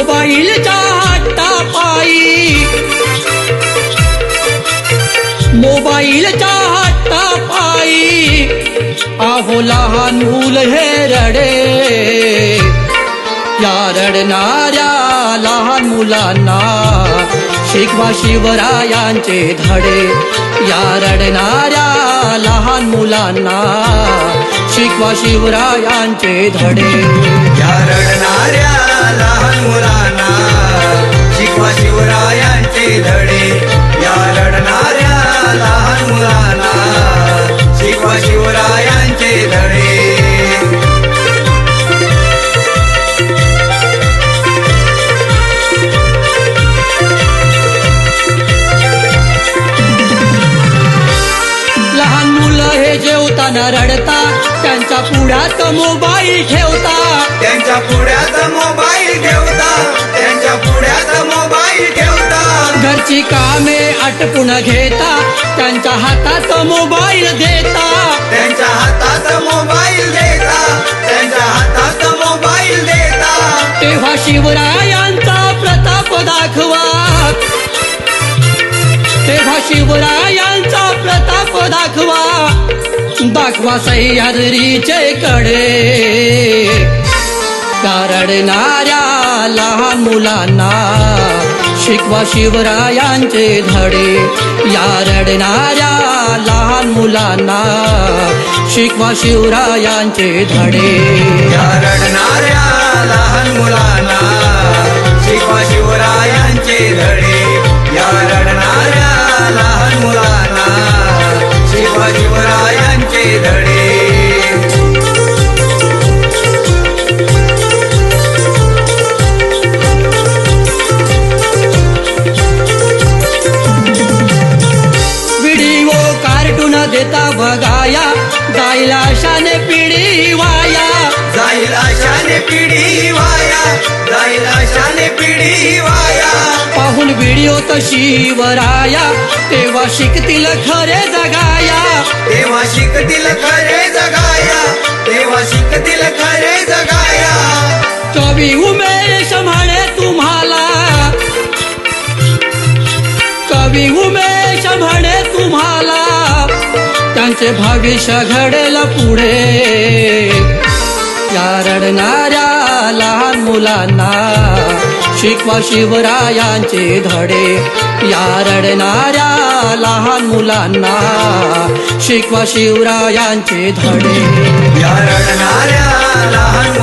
मोबाईलच्या हातापायी मोबाईलच्या हातापायी आहो लहान मूल हे रडे. या रडणाऱ्या लहान मुलांना शिकवा शिवरायांचे धडे. या रडणाऱ्या लहान मुलांना शिकवा शिवरायांचे धडे. जेवताना रडता त्यांच्या पुढ्यात मोबाईल ठेवता. त्यांच्या पुढ्यात मोबाईल ठेवता. त्यांच्या पुढ्यात मोबाईल ठेवता. घरची कामे आटपून घेता त्यांच्या हातात मोबाईल देता. त्यांच्या हातात मोबाईल देता. त्यांच्या हातात मोबाईल देता. तेव्हा शिवरायांचा प्रताप दाखवा. तेव्हा शिवरायांचा प्रताप दाखवा. दाखवा सह्याद्रीचे कडे. रडणाऱ्या लहान मुलांना शिकवा शिवरायांचे धडे. या रडणाऱ्या लहान मुलांना शिकवा शिवरायांचे धडे. या रडणाऱ्या देता बघाया जायला शाने पिढी वाया. जाईल आशाने पिढी वाया जाईल आशाने पिढी वाया. पाहून व्हिडिओ तशी वराया तेव्हा शिकतील खरे जगाया. तेव्हा शिकतील खरे जगाया तेव्हा शिकतील खरे जगाया. कवी उमेश म्हणे तुम्हाला. कवी उमेश त्यांचे भविष्य घडेल पुढे. या रडणाऱ्या लहान मुलांना शिकवा शिवरायांचे धडे. या रडणाऱ्या लहान मुलांना शिकवा शिवरायांचे धडे. या रडणाऱ्या लहान